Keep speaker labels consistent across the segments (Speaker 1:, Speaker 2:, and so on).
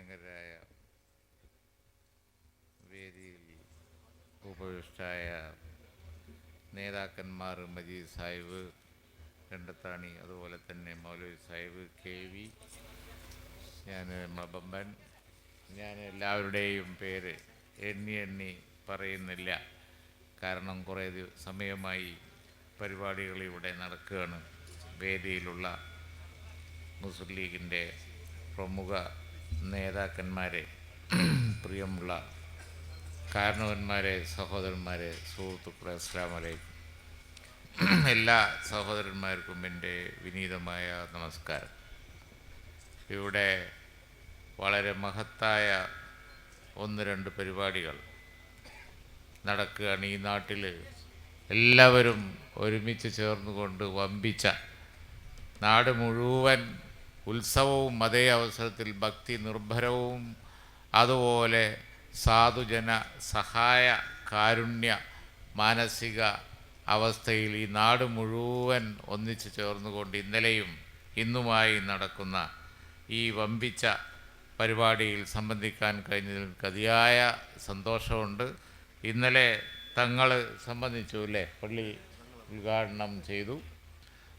Speaker 1: പ്രിയങ്കരായ വേദിയിൽ ഉപവിഷ്ടായ നേതാക്കന്മാർ മജീദ് സാഹിബ് രണ്ടത്താണി അതുപോലെ തന്നെ മൗലവി സാഹിബ് കെ വി ഞാൻ മബമ്പൻ. ഞാൻ എല്ലാവരുടെയും പേര് എണ്ണി എണ്ണി പറയുന്നില്ല. കാരണം കുറേ സമയമായി പരിപാടികൾ ഇവിടെ നടക്കുകയാണ്. വേദിയിലുള്ള മുസ്ലിം ലീഗിന്റെ പ്രമുഖ നേതാക്കന്മാരെ പ്രിയമുള്ള കാരണവന്മാരെ സഹോദരന്മാരെ സുഹൃത്തുക്കളെ അസ്ലാം എല്ലാ സഹോദരന്മാർക്കും എന്റെ വിനീതമായ നമസ്കാരം. ഇവിടെ വളരെ മഹത്തായ ഒന്ന് രണ്ട് പരിപാടികൾ നടക്കുകയാണ് ഈ നാട്ടിൽ. എല്ലാവരും ഒരുമിച്ച് ചേർന്നുകൊണ്ട് വമ്പിച്ച നാട് മുഴുവൻ ഉത്സവവും അതേ അവസരത്തിൽ ഭക്തി നിർഭരവും. അതുപോലെ സാധുജന സഹായ കാരുണ്യ മാനസിക അവസ്ഥയിൽ ഈ നാട് മുഴുവൻ ഒന്നിച്ചു ചേർന്നുകൊണ്ട് ഇന്നലെയും ഇന്നുമായി നടക്കുന്ന ഈ വമ്പിച്ച പരിപാടിയിൽ സംബന്ധിക്കാൻ കഴിഞ്ഞതിൽ കതിയായ സന്തോഷമുണ്ട്. ഇന്നലെ തങ്ങൾ സംബന്ധിച്ചു അല്ലേ? പള്ളി ഉദ്ഘാടനം ചെയ്തു.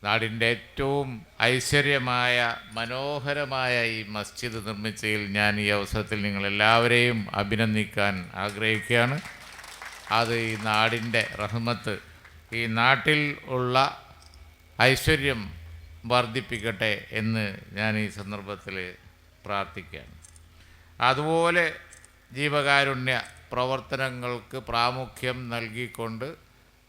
Speaker 1: നാടിന്റെ ഏറ്റവും ഐശ്വര്യമായ മനോഹരമായ ഈ മസ്ജിദ് നിർമ്മിച്ചതിൽ ഞാൻ ഈ അവസരത്തിൽ നിങ്ങളെല്ലാവരെയും അഭിനന്ദിക്കാൻ ആഗ്രഹിക്കുകയാണ്. അത് ഈ നാടിന്റെ റഹ്മത്ത് ഈ നാട്ടിൽ ഉള്ള ഐശ്വര്യം വർദ്ധിപ്പിക്കട്ടെ എന്ന് ഞാൻ ഈ സന്ദർഭത്തിൽ പ്രാർത്ഥിക്കുകയാണ്. അതുപോലെ ജീവകാരുണ്യ പ്രവർത്തനങ്ങൾക്ക് പ്രാമുഖ്യം നൽകിക്കൊണ്ട്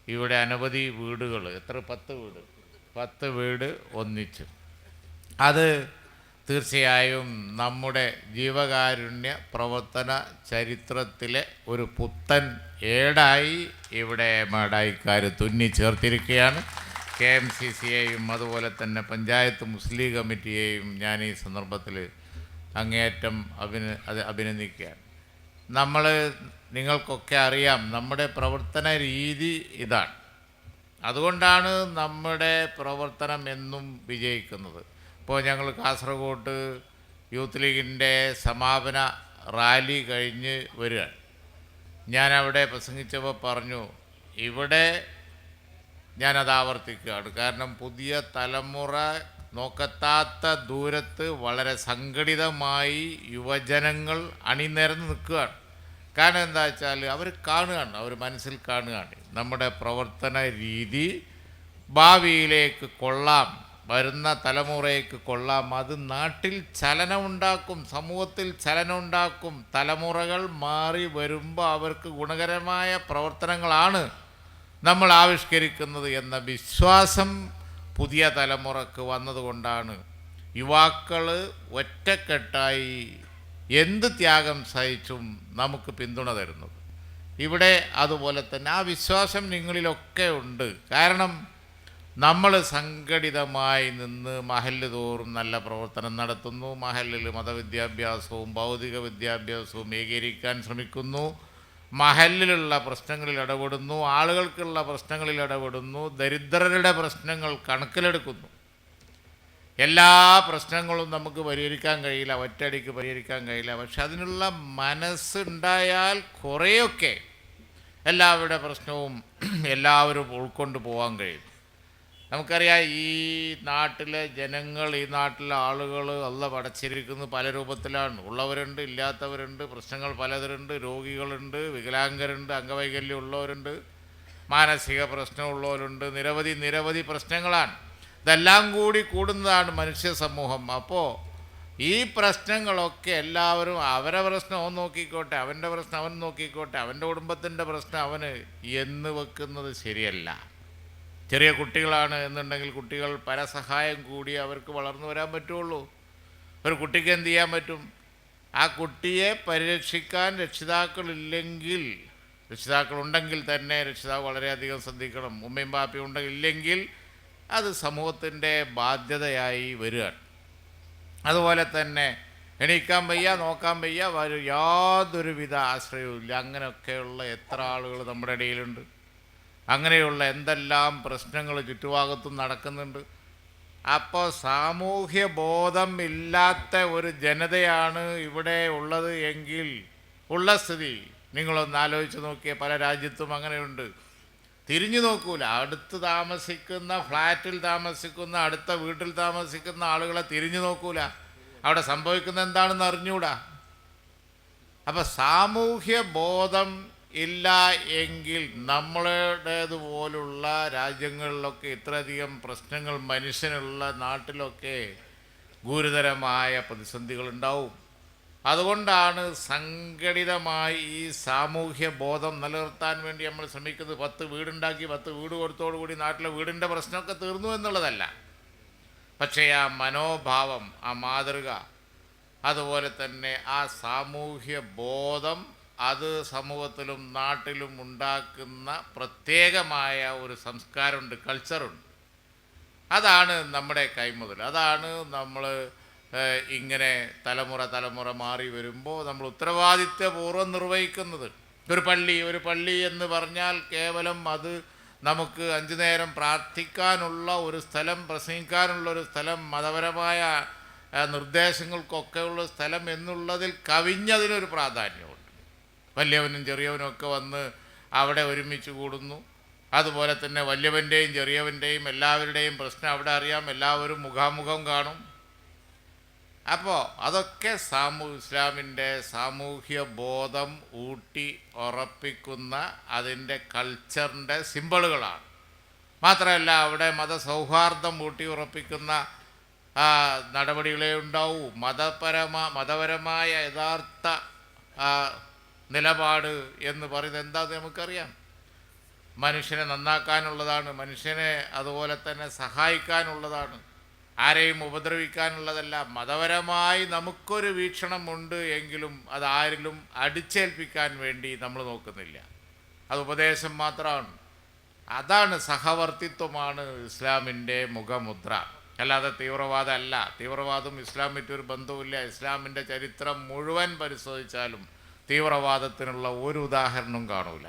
Speaker 1: ഇവിടെ അനവധി വീടുകൾ എത്ര? പത്ത് വീട് പത്ത് വീട് ഒന്നിച്ചു. അത് തീർച്ചയായും നമ്മുടെ ജീവകാരുണ്യ പ്രവർത്തന ചരിത്രത്തിലെ ഒരു പുത്തൻ ഏടായി ഇവിടെ മാടായിക്കാർ തുന്നി ചേർത്തിരിക്കുകയാണ്. കെ എം സി സിയെയും അതുപോലെ തന്നെ പഞ്ചായത്ത് മുസ്ലിം കമ്മിറ്റിയെയും ഞാൻ ഈ സന്ദർഭത്തിൽ അങ്ങേയറ്റം അഭിന അഭിനന്ദിക്കുകയാണ്. നമ്മൾ നിങ്ങൾക്കൊക്കെ അറിയാം നമ്മുടെ പ്രവർത്തന രീതി ഇതാണ്. അതുകൊണ്ടാണ് നമ്മുടെ പ്രവർത്തനം എന്നും വിജയിക്കുന്നത്. ഇപ്പോൾ ഞങ്ങൾ കാസർഗോഡ് യൂത്ത് ലീഗിന്റെ സമാപന റാലി കഴിഞ്ഞ് വരികയാണ്. ഞാൻ അവിടെ പ്രസംഗിച്ചപ്പോൾ പറഞ്ഞു ഇവിടെ ഞാനത് ആവർത്തിക്കുകയാണ്. കാരണം പുതിയ തലമുറ നോക്കത്താത്ത ദൂരത്ത് വളരെ സംഘടിതമായി യുവജനങ്ങൾ അണിനിരന്ന് നിൽക്കുകയാണ്. കാരണം എന്താ വെച്ചാൽ അവർ കാണുകയാണ് അവർ മനസ്സിൽ കാണുകയാണ്. നമ്മുടെ പ്രവർത്തന രീതി ഭാവിയിലേക്ക് കൊള്ളാം വരുന്ന തലമുറയ്ക്ക് കൊള്ളാം. അത് നാട്ടിൽ ചലനമുണ്ടാക്കും സമൂഹത്തിൽ ചലനമുണ്ടാക്കും. തലമുറകൾ മാറി വരുമ്പോൾ അവർക്ക് ഗുണകരമായ പ്രവർത്തനങ്ങളാണ് നമ്മൾ ആവിഷ്കരിക്കുന്നത് എന്ന വിശ്വാസം പുതിയ തലമുറയ്ക്ക് വന്നതുകൊണ്ടാണ്. യുവാക്കൾ ഒറ്റക്കെട്ടായി എന്ത് ത്യാഗം സഹിച്ചും നമുക്ക് പിന്തുണ തരുന്നത്. ഇവിടെ അതുപോലെ തന്നെ ആ വിശ്വാസം നിങ്ങളിലൊക്കെ ഉണ്ട്. കാരണം നമ്മൾ സംഘടിതമായി നിന്ന് മഹല്ല് തോറും നല്ല പ്രവർത്തനം നടത്തുന്നു. മഹലിൽ മതവിദ്യാഭ്യാസവും ഭൗതിക വിദ്യാഭ്യാസവും ഏകീകരിക്കാൻ ശ്രമിക്കുന്നു. മഹലിലുള്ള പ്രശ്നങ്ങളിൽ ഇടപെടുന്നു. ആളുകൾക്കുള്ള പ്രശ്നങ്ങളിൽ ഇടപെടുന്നു. ദരിദ്രരുടെ പ്രശ്നങ്ങൾ കണക്കിലെടുക്കുന്നു. എല്ലാ പ്രശ്നങ്ങളും നമുക്ക് പരിഹരിക്കാൻ കഴിയില്ല ഒറ്റയടിക്ക് പരിഹരിക്കാൻ കഴിയില്ല. പക്ഷെ അതിനുള്ള മനസ്സുണ്ടായാൽ കുറേയൊക്കെ എല്ലാവരുടെ പ്രശ്നവും എല്ലാവരും ഉൾക്കൊണ്ട് പോകാൻ കഴിയും. നമുക്കറിയാം ഈ നാട്ടിലെ ജനങ്ങൾ ഈ നാട്ടിലെ ആളുകൾ അല്ല പടച്ചിരിക്കുന്നത് പല രൂപത്തിലാണ്. ഉള്ളവരുണ്ട് ഇല്ലാത്തവരുണ്ട് പ്രശ്നങ്ങൾ പലതരുണ്ട് രോഗികളുണ്ട് വികലാംഗരുണ്ട് അംഗവൈകല്യം ഉള്ളവരുണ്ട് മാനസിക പ്രശ്നമുള്ളവരുണ്ട് നിരവധി നിരവധി പ്രശ്നങ്ങളാണ്. ഇതെല്ലാം കൂടി കൂടുന്നതാണ് മനുഷ്യ സമൂഹം അപ്പോൾ ഈ പ്രശ്നങ്ങളൊക്കെ എല്ലാവരും അവരെ പ്രശ്നം അവൻ നോക്കിക്കോട്ടെ അവന്റെ പ്രശ്നം അവൻ നോക്കിക്കോട്ടെ അവന്റെ കുടുംബത്തിന്റെ പ്രശ്നം അവന് എന്ന് വെക്കുന്നത് ശരിയല്ല. ചെറിയ കുട്ടികളാണ് എന്നുണ്ടെങ്കിൽ കുട്ടികൾ പരസഹായം കൂടി അവർക്ക് വളർന്നു വരാൻ പറ്റുള്ളൂ. ഒരു കുട്ടിക്ക് എന്ത് ചെയ്യാൻ പറ്റും? ആ കുട്ടിയെ പരിരക്ഷിക്കാൻ രക്ഷിതാക്കളില്ലെങ്കിൽ രക്ഷിതാക്കളുണ്ടെങ്കിൽ തന്നെ രക്ഷിതാവ് വളരെയധികം ശ്രദ്ധിക്കണം. ഉമ്മയും പാപ്പയും ഉണ്ടെങ്കിൽ ഇല്ലെങ്കിൽ അത് സമൂഹത്തിന്റെ ബാധ്യതയായി വരികയാണ്. അതുപോലെ തന്നെ എണീക്കാൻ വയ്യ നോക്കാൻ വയ്യ യാതൊരുവിധ ആശ്രയവും ഇല്ല. അങ്ങനെയൊക്കെയുള്ള എത്ര ആളുകൾ നമ്മുടെ ഇടയിലുണ്ട്. അങ്ങനെയുള്ള എന്തെല്ലാം പ്രശ്നങ്ങൾ ചുറ്റുഭാഗത്തും നടക്കുന്നുണ്ട്. അപ്പോൾ സാമൂഹ്യ ബോധം ഇല്ലാത്ത ഒരു ജനതയാണ് ഇവിടെ ഉള്ളത് എങ്കിൽ ഉള്ള സ്ഥിതി. നിങ്ങളൊന്ന് ആലോചിച്ച് നോക്കിയ പല രാജ്യത്തും അങ്ങനെയുണ്ട്. തിരിഞ്ഞു നോക്കൂല. അടുത്ത് താമസിക്കുന്ന ഫ്ലാറ്റിൽ താമസിക്കുന്ന അടുത്ത വീട്ടിൽ താമസിക്കുന്ന ആളുകളെ തിരിഞ്ഞു നോക്കൂല. അവിടെ സംഭവിക്കുന്ന എന്താണെന്ന് അറിഞ്ഞൂടാ. അപ്പം സാമൂഹ്യ ബോധം ഇല്ല എങ്കിൽ നമ്മളുടേതുപോലുള്ള രാജ്യങ്ങളിലൊക്കെ ഇത്രയധികം പ്രശ്നങ്ങൾ മനുഷ്യനുള്ള നാട്ടിലൊക്കെ ഗുരുതരമായ പ്രതിസന്ധികൾ ഉണ്ടാവും അതുകൊണ്ടാണ് സംഘടിതമായി ഈ സാമൂഹ്യ ബോധം നിലനിർത്താൻ വേണ്ടി നമ്മൾ ശ്രമിക്കുന്നത്. പത്ത് വീടുണ്ടാക്കി പത്ത് വീട് കൊടുത്തോടുകൂടി നാട്ടിലെ വീടിന്റെ പ്രശ്നമൊക്കെ തീർന്നു എന്നുള്ളതല്ല. പക്ഷേ ആ മനോഭാവം ആ മാതൃക അതുപോലെ തന്നെ ആ സാമൂഹ്യ ബോധം അത് സമൂഹത്തിലും നാട്ടിലും ഉണ്ടാക്കുന്ന പ്രത്യേകമായ ഒരു സംസ്കാരമുണ്ട് കൾച്ചറുണ്ട്. അതാണ് നമ്മുടെ കൈമുതൽ. അതാണ് നമ്മൾ ഇങ്ങനെ തലമുറ തലമുറ മാറി വരുമ്പോൾ നമ്മൾ ഉത്തരവാദിത്വപൂർവം നിർവഹിക്കുന്നത്. ഒരു പള്ളി ഒരു പള്ളി എന്ന് പറഞ്ഞാൽ കേവലം അത് നമുക്ക് അഞ്ചു നേരം പ്രാർത്ഥിക്കാനുള്ള ഒരു സ്ഥലം പ്രസംഗിക്കാനുള്ള ഒരു സ്ഥലം മതപരമായ നിർദ്ദേശങ്ങൾക്കൊക്കെയുള്ള സ്ഥലം എന്നുള്ളതിൽ കവിഞ്ഞതിനൊരു പ്രാധാന്യമുണ്ട്. വലിയവനും ചെറിയവനും ഒക്കെ വന്ന് അവിടെ ഒരുമിച്ച് കൂടുന്നു. അതുപോലെ തന്നെ വലിയവന്റെയും ചെറിയവന്റെയും എല്ലാവരുടെയും പ്രശ്നം അവിടെ അറിയാം. എല്ലാവരും മുഖാമുഖം കാണും. അപ്പോൾ അതൊക്കെ സാമൂ ഇസ്ലാമിന്റെ സാമൂഹ്യ ബോധം ഊട്ടി ഉറപ്പിക്കുന്ന അതിന്റെ കൾച്ചറിന്റെ സിമ്പിളുകളാണ്. മാത്രമല്ല അവിടെ മതസൗഹാർദ്ദം ഊട്ടി ഉറപ്പിക്കുന്ന നടപടികളേ ഉണ്ടാവൂ. മതപരമ മതപരമായ യഥാർത്ഥ നിലപാട് എന്ന് പറയുന്നത് എന്താണെന്ന് നമുക്കറിയാം? മനുഷ്യനെ നന്നാക്കാനുള്ളതാണ്. മനുഷ്യനെ അതുപോലെ തന്നെ സഹായിക്കാനുള്ളതാണ്. ആരെയും ഉപദ്രവിക്കാനുള്ളതല്ല മതപരമായി നമുക്കൊരു വീക്ഷണമുണ്ട് എങ്കിലും അത് ആരിലും അടിച്ചേൽപ്പിക്കാൻ വേണ്ടി നമ്മൾ നോക്കുന്നില്ല. അത് ഉപദേശം മാത്രമാണ്. അതാണ് സഹവർത്തിത്വമാണ് ഇസ്ലാമിന്റെ മുഖമുദ്ര. അല്ലാതെ തീവ്രവാദമല്ല. തീവ്രവാദം ഇസ്ലാമിന്റെ ഒരു ബന്ധവുമില്ല. ഇസ്ലാമിന്റെ ചരിത്രം മുഴുവൻ പരിശോധിച്ചാലും തീവ്രവാദത്തിനുള്ള ഒരു ഉദാഹരണവും കാണൂല.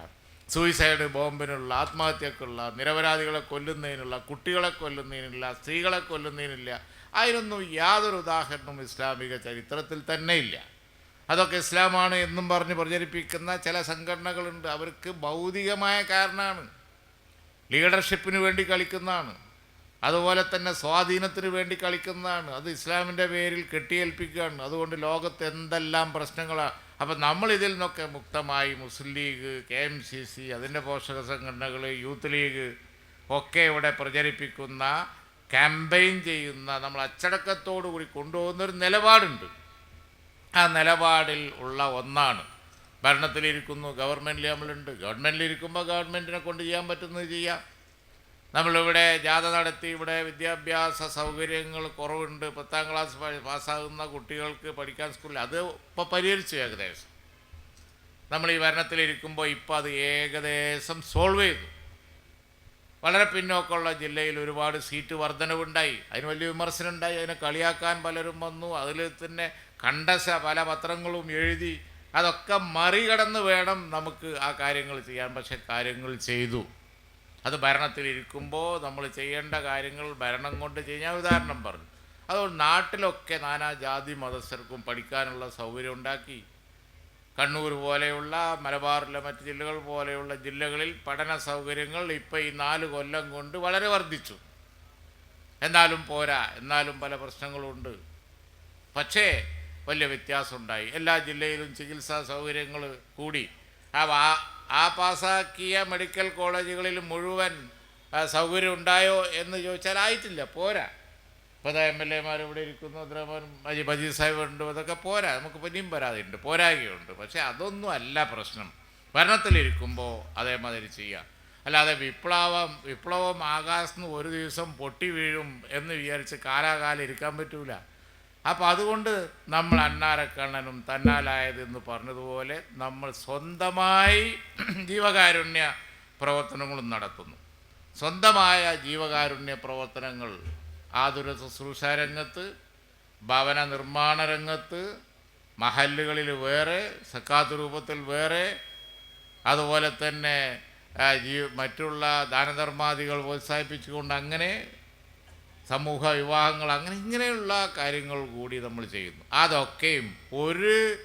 Speaker 1: സൂയിസൈഡ് ബോംബിനുള്ള ആത്മഹത്യക്കുള്ള നിരപരാധികളെ കൊല്ലുന്നതിനുള്ള കുട്ടികളെ കൊല്ലുന്നതിനില്ല സ്ത്രീകളെ കൊല്ലുന്നതിനില്ല അതിനൊന്നും യാതൊരു ഉദാഹരണവും ഇസ്ലാമിക ചരിത്രത്തിൽ തന്നെ ഇല്ല അതൊക്കെ ഇസ്ലാമാണ് എന്നും പറഞ്ഞ് പ്രചരിപ്പിക്കുന്ന ചില സംഘടനകളുണ്ട്. അവർക്ക് ഭൗതികമായ കാരണമാണ്. ലീഡർഷിപ്പിന് വേണ്ടി കളിക്കുന്നതാണ്. അതുപോലെ തന്നെ സ്വാധീനത്തിന് വേണ്ടി കളിക്കുന്നതാണ്. അത് ഇസ്ലാമിന്റെ പേരിൽ കെട്ടിയേൽപ്പിക്കുകയാണ്. അതുകൊണ്ട് ലോകത്ത് എന്തെല്ലാം പ്രശ്നങ്ങളാണ് അപ്പം നമ്മൾ ഇതിൽ നിന്നൊക്കെ മുക്തമായി Muslim League K M C C അതിന്റെ പോഷക സംഘടനകൾ യൂത്ത് ലീഗ് ഒക്കെ ഇവിടെ പ്രചരിപ്പിക്കുന്ന ക്യാമ്പയിൻ ചെയ്യുന്ന നമ്മൾ അച്ചടക്കത്തോടു കൂടി കൊണ്ടുപോകുന്നൊരു നിലപാടുണ്ട്. ആ നിലപാടിൽ ഉള്ള ഒന്നാണ്. ഭരണത്തിലിരിക്കുന്നു ഗവൺമെന്റിൽ നമ്മളുണ്ട്. ഗവൺമെന്റിലിരിക്കുമ്പോൾ ഗവൺമെന്റിനെ കൊണ്ട് ചെയ്യാൻ പറ്റുന്നത് ചെയ്യാം. നമ്മളിവിടെ ജാഥ നടത്തി ഇവിടെ വിദ്യാഭ്യാസ സൗകര്യങ്ങൾ കുറവുണ്ട് പത്താം ക്ലാസ് പാസ്സാകുന്ന കുട്ടികൾക്ക് പഠിക്കാൻ സ്കൂളിൽ അത് ഇപ്പോൾ പരിഹരിച്ചു ഏകദേശം. നമ്മൾ ഈ ഭരണത്തിലിരിക്കുമ്പോൾ ഇപ്പോൾ അത് ഏകദേശം സോൾവ് ചെയ്തു. വളരെ പിന്നോക്കമുള്ള ജില്ലയിൽ ഒരുപാട് സീറ്റ് വർധനവുണ്ടായി. അതിന് വലിയ വിമർശനം ഉണ്ടായി അതിനെ കളിയാക്കാൻ പലരും വന്നു. അതിൽ തന്നെ കണ്ടശ പല പത്രങ്ങളും എഴുതി അതൊക്കെ മറികടന്ന് വേണം നമുക്ക് ആ കാര്യങ്ങൾ ചെയ്യാൻ. പക്ഷെ കാര്യങ്ങൾ ചെയ്തു. അത് ഭരണത്തിലിരിക്കുമ്പോൾ നമ്മൾ ചെയ്യേണ്ട കാര്യങ്ങൾ ഭരണം കൊണ്ട് ചെയ്യാൻ ഉദാഹരണം പറഞ്ഞു. അതുകൊണ്ട് നാട്ടിലൊക്കെ നാനാ ജാതി മതസ്ഥർക്കും പഠിക്കാനുള്ള സൗകര്യം ഉണ്ടാക്കി. കണ്ണൂർ പോലെയുള്ള മലബാറിലെ മറ്റ് ജില്ലകൾ പോലെയുള്ള ജില്ലകളിൽ പഠന സൗകര്യങ്ങൾ ഇപ്പോൾ ഈ നാല് കൊല്ലം കൊണ്ട് വളരെ വർദ്ധിച്ചു. എന്നാലും പോരാ എന്നാലും പല പ്രശ്നങ്ങളുണ്ട്. പക്ഷേ വലിയ വ്യത്യാസമുണ്ടായി. എല്ലാ ജില്ലയിലും ചികിത്സാ സൗകര്യങ്ങൾ കൂടി. ആ ആ പാസ്സാക്കിയ മെഡിക്കൽ കോളേജുകളിൽ മുഴുവൻ സൗകര്യം ഉണ്ടായോ എന്ന് ചോദിച്ചാൽ ആയിട്ടില്ല പോരാ. ഇപ്പോൾ എം എൽ എമാർ ഇവിടെ ഇരിക്കുന്നു അദ്രമാൻ മജി മജീദ് സാഹിബ് ഉണ്ട് അതൊക്കെ പോരാ. നമുക്ക് പിന്നെയും പരാതിയുണ്ട് പോരാകെയുണ്ട് പക്ഷേ അതൊന്നും അല്ല പ്രശ്നം. ഭരണത്തിലിരിക്കുമ്പോൾ അതേമാതിരി ചെയ്യാം. അല്ലാതെ വിപ്ലവം വിപ്ലവം ആകാശത്ത് ഒരു ദിവസം പൊട്ടി വീഴും എന്ന് വിചാരിച്ച് കാലാകാലം ഇരിക്കാൻ പറ്റൂല. അപ്പോൾ അതുകൊണ്ട് നമ്മൾ അന്നാരക്കണ്ണനും തന്നാലായത് എന്ന് പറഞ്ഞതുപോലെ നമ്മൾ സ്വന്തമായി ജീവകാരുണ്യ പ്രവർത്തനങ്ങളും നടത്തുന്നു. സ്വന്തമായ ജീവകാരുണ്യ പ്രവർത്തനങ്ങൾ ആതുര ശുശ്രൂഷ രംഗത്ത് ഭവന നിർമ്മാണ രംഗത്ത് മഹല്ലുകളിൽ വേറെ സക്കാത്ത് രൂപത്തിൽ വേറെ അതുപോലെ തന്നെ മറ്റുള്ള ദാനധർമാദികൾ പ്രോത്സാഹിപ്പിച്ചുകൊണ്ട് അങ്ങനെ സമൂഹ വിവാഹങ്ങൾ അങ്ങനെ ഇങ്ങനെയുള്ള കാര്യങ്ങൾ കൂടി നമ്മൾ ചെയ്യുന്നു. അതൊക്കെയും ഒരു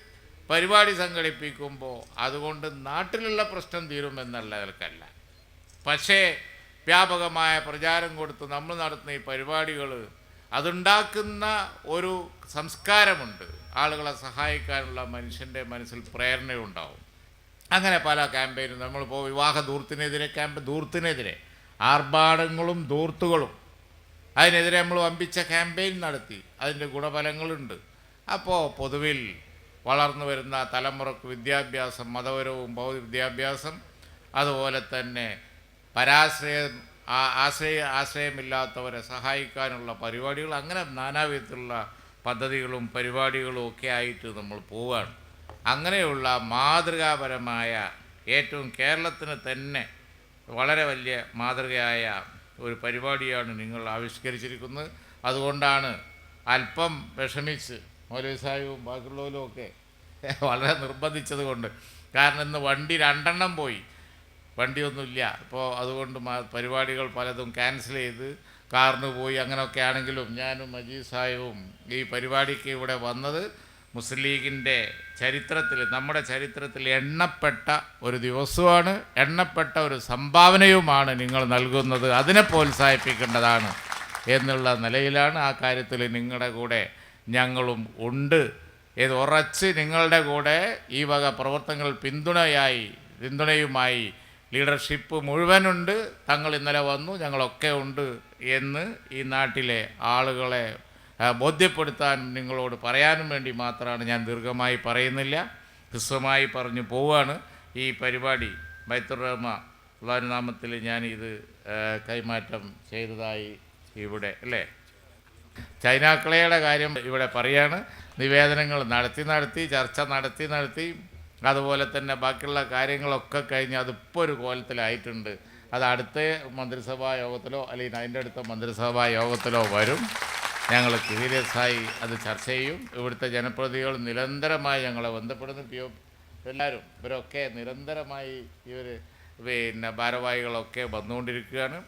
Speaker 1: പരിപാടി സംഘടിപ്പിക്കുമ്പോൾ അതുകൊണ്ട് നാട്ടിലുള്ള പ്രശ്നം തീരുമെന്നുള്ളവർക്കല്ല പക്ഷേ വ്യാപകമായ പ്രചാരം കൊടുത്ത് നമ്മൾ നടത്തുന്ന ഈ പരിപാടികൾ അതുണ്ടാക്കുന്ന ഒരു സംസ്കാരമുണ്ട്. ആളുകളെ സഹായിക്കാനുള്ള മനുഷ്യന്റെ മനസ്സിൽ പ്രേരണയുണ്ടാവും. അങ്ങനെ പല ക്യാമ്പയിനും നമ്മളിപ്പോൾ വിവാഹ ദൂർത്തിനെതിരെ ക്യാമ്പ് ദൂർത്തിനെതിരെ ആർഭാടങ്ങളും ധൂർത്തുകളും അതിനെതിരെ നമ്മൾ വമ്പിച്ച ക്യാമ്പയിൻ നടത്തി. അതിന്റെ ഗുണഫലങ്ങളുണ്ട്. അപ്പോൾ പൊതുവിൽ വളർന്നു വരുന്ന തലമുറയ്ക്ക് വിദ്യാഭ്യാസം മതപരവും ഭൗതിക വിദ്യാഭ്യാസം അതുപോലെ തന്നെ പരാശ്രയം ആശ്രയ ആശ്രയമില്ലാത്തവരെ സഹായിക്കാനുള്ള പരിപാടികൾ അങ്ങനെ നാനാവിധത്തിലുള്ള പദ്ധതികളും പരിപാടികളും ഒക്കെ ആയിട്ട് നമ്മൾ പോവുകയാണ്. അങ്ങനെയുള്ള മാതൃകാപരമായ ഏറ്റവും കേരളത്തിന് തന്നെ വളരെ വലിയ മാതൃകയായ ഒരു പരിപാടിയാണ് നിങ്ങൾ ആവിഷ്കരിച്ചിരിക്കുന്നത്. അതുകൊണ്ടാണ് അല്പം വിഷമിച്ച് മൗലവി സാഹിബും ബാക്കിയുള്ളവരും ഒക്കെ വളരെ നിർബന്ധിച്ചത് കൊണ്ട്. കാരണം ഇന്ന് വണ്ടി രണ്ടെണ്ണം പോയി. വണ്ടിയൊന്നുമില്ല. അപ്പോൾ അതുകൊണ്ട് പരിപാടികൾ പലതും ക്യാൻസൽ ചെയ്ത് കാറിന് പോയി. അങ്ങനെയൊക്കെ ആണെങ്കിലും ഞാനും മജീദ് സാഹിബും ഈ പരിപാടിക്ക് ഇവിടെ വന്നത് മുസ്ലിം ലീഗിന്റെ ചരിത്രത്തിൽ നമ്മുടെ ചരിത്രത്തിൽ എണ്ണപ്പെട്ട ഒരു ദിവസമാണ് എണ്ണപ്പെട്ട ഒരു സംഭാവനയുമാണ് നിങ്ങൾ നൽകുന്നത് അതിനെ പ്രോത്സാഹിപ്പിക്കേണ്ടതാണ് എന്നുള്ള നിലയിലാണ് ആ കാര്യത്തിൽ നിങ്ങളുടെ കൂടെ ഞങ്ങളും ഉണ്ട്. ഇത് ഉറച്ച് നിങ്ങളുടെ കൂടെ ഈ വക പ്രവർത്തനങ്ങൾ പിന്തുണയായി പിന്തുണയുമായി ലീഡർഷിപ്പ് മുഴുവനുണ്ട്. തങ്ങൾ ഇന്നലെ വന്നു ഞങ്ങളൊക്കെ ഉണ്ട് എന്ന് ഈ നാട്ടിലെ ആളുകളെ ബോധ്യപ്പെടുത്താൻ നിങ്ങളോട് പറയാനും വേണ്ടി മാത്രമാണ് ഞാൻ ദീർഘമായി പറയുന്നില്ല. ഹ്രസ്വമായി പറഞ്ഞു പോവുകയാണ് ഈ പരിപാടി ബൈത്തുറഹ്മ നാമത്തിൽ ഞാൻ ഇത് കൈമാറ്റം ചെയ്തതായി ഇവിടെ അല്ലേ? ചൈനാക്കളയുടെ കാര്യം ഇവിടെ പറയാണ്. നിവേദനങ്ങൾ നടത്തി നടത്തി ചർച്ച നടത്തി നടത്തി. അതുപോലെ തന്നെ ബാക്കിയുള്ള കാര്യങ്ങളൊക്കെ കഴിഞ്ഞ് അതിപ്പോൾ ഒരു കോലത്തിലായിട്ടുണ്ട്. അത് അടുത്ത മന്ത്രിസഭാ യോഗത്തിലോ അല്ലെങ്കിൽ അതിന്റെ അടുത്ത മന്ത്രിസഭാ യോഗത്തിലോ വരും. ഞങ്ങൾ സീരിയസ് ആയി അത് ചർച്ച ചെയ്യും. ഇവിടുത്തെ ജനപ്രതിനിധികൾ നിരന്തരമായി ഞങ്ങളെ ബന്ധപ്പെടുന്നു. പി ഒ എല്ലാവരും ഇവരൊക്കെ നിരന്തരമായി ഇവർ പിന്നെ ഭാരവാഹികളൊക്കെ വന്നുകൊണ്ടിരിക്കുകയാണ്.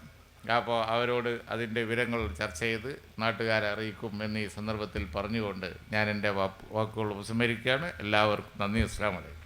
Speaker 1: അപ്പോൾ അവരോട് അതിന്റെ വിവരങ്ങൾ ചർച്ച ചെയ്ത് നാട്ടുകാരെ അറിയിക്കും എന്ന് ഈ സന്ദർഭത്തിൽ പറഞ്ഞുകൊണ്ട് ഞാൻ എന്റെ വാക്കുകൾ ഉപസംഹരിക്കുകയാണ്. എല്ലാവർക്കും നന്ദി. അസ്ലാമലൈക്കും